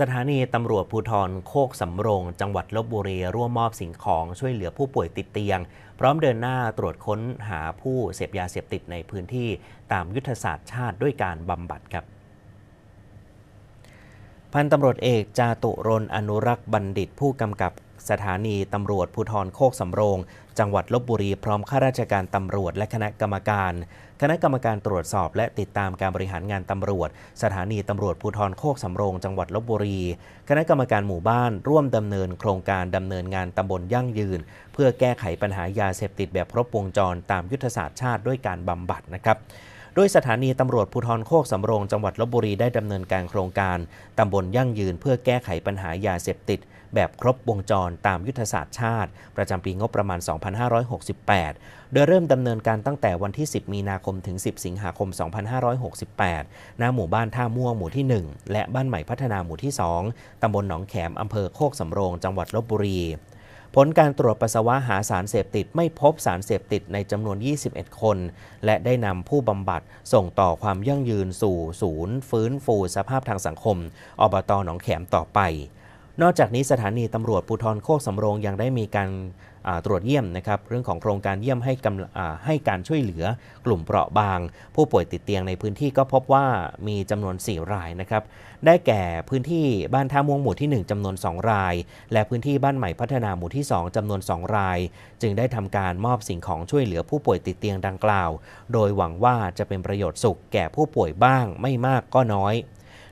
สถานีตำรวจภูธรโคกสำโรง จังหวัดลบบุรีร่วมมอบสิ่งของช่วยเหลือผู้ป่วยติดเตียง พร้อมเดินหน้าตรวจค้นหาผู้เสพยาเสพติดในพื้นที่ตามยุทธศาสตร์ชาติด้วยการบำบัดครับ พันตำรวจเอกจาตุรนอนุรักษ์บัณฑิตผู้กำกับสถานีตำรวจภูธรโคกสำโรง จังหวัดลบบุรีพร้อมข้าราชการตำรวจและคณะกรรมการ คณะกรรมการตรวจสอบและติดตามการบริหารงานตำรวจ สถานีตำรวจภูธรโคกสำโรง จังหวัดลบบุรี คณะกรรมการหมู่บ้าน ร่วมดำเนินโครงการดำเนินงานตำบลยั่งยืน เพื่อแก้ไขปัญหายาเสพติดแบบครบวงจรตามยุทธศาสตร์ชาติด้วยการบำบัดนะครับ โดยสถานีตำรวจภูธรโคกสำโรงจังหวัดลบบุรีได้ดำเนินการโครงการตำบลยั่งยืนเพื่อแก้ไขปัญหายาเสพติด แบบครบวงจรตามยุทธศาสตร์ชาติ ประจำปีงบประมาณ 2568 โดยเริ่มดำเนินการตั้งแต่วันที่ 10 มีนาคมถึง 10 สิงหาคม 2568ณหมู่บ้านท่าม่วงหมู่ที่ 1 และบ้านใหม่พัฒนาหมู่ที่ 2ตำบลหนองแขมอำเภอโคกสำโรงจังหวัดลบบุรี ผลการตรวจปัสสาวะหาสารเสพติดไม่พบสารเสพติดในจำนวน 21 คน และได้นำผู้บำบัดส่งต่อความยั่งยืนสู่ศูนย์ ฟื้นฟูสภาพทางสังคม อบตหนองแขมต่อไป นอกจากนี้สถานีตำรวจภูทรโคกสำโรงยังได้มีการ ตรวจเยี่ยมนะครับเรื่องของโครงการเยี่ยมให้กำให้การช่วยเหลือกลุ่มเปราะบาง ผู้ป่วยติดเตียงในพื้นที่ก็พบว่ามีจำนวน 4 รายนะครับได้แก่พื้นที่บ้านท่าม่วงหมู่ที่ 1จำนวน 2 ราย และพื้นที่บ้านใหม่พัฒนาหมู่ที่ 2จำนวน 2 ราย จึงได้ทำการมอบสิ่งของช่วยเหลือผู้ป่วยติดเตียงดังกล่าว โดยหวังว่าจะเป็นประโยชน์สุขแก่ผู้ป่วยบ้างไม่มากก็น้อย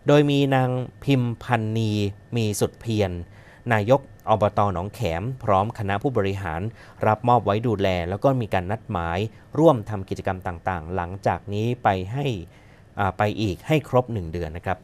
โดยมีนางพิมพันนีมีสุดเพียร นายกอบตหนองแขม พร้อมคณะผู้บริหาร รับมอบไว้ดูแล แล้วก็มีการนัดหมาย ร่วมทำกิจกรรมต่างๆ หลังจากนี้ไปให้อ่าไปอีกให้ครบ 1 เดือนนะครับ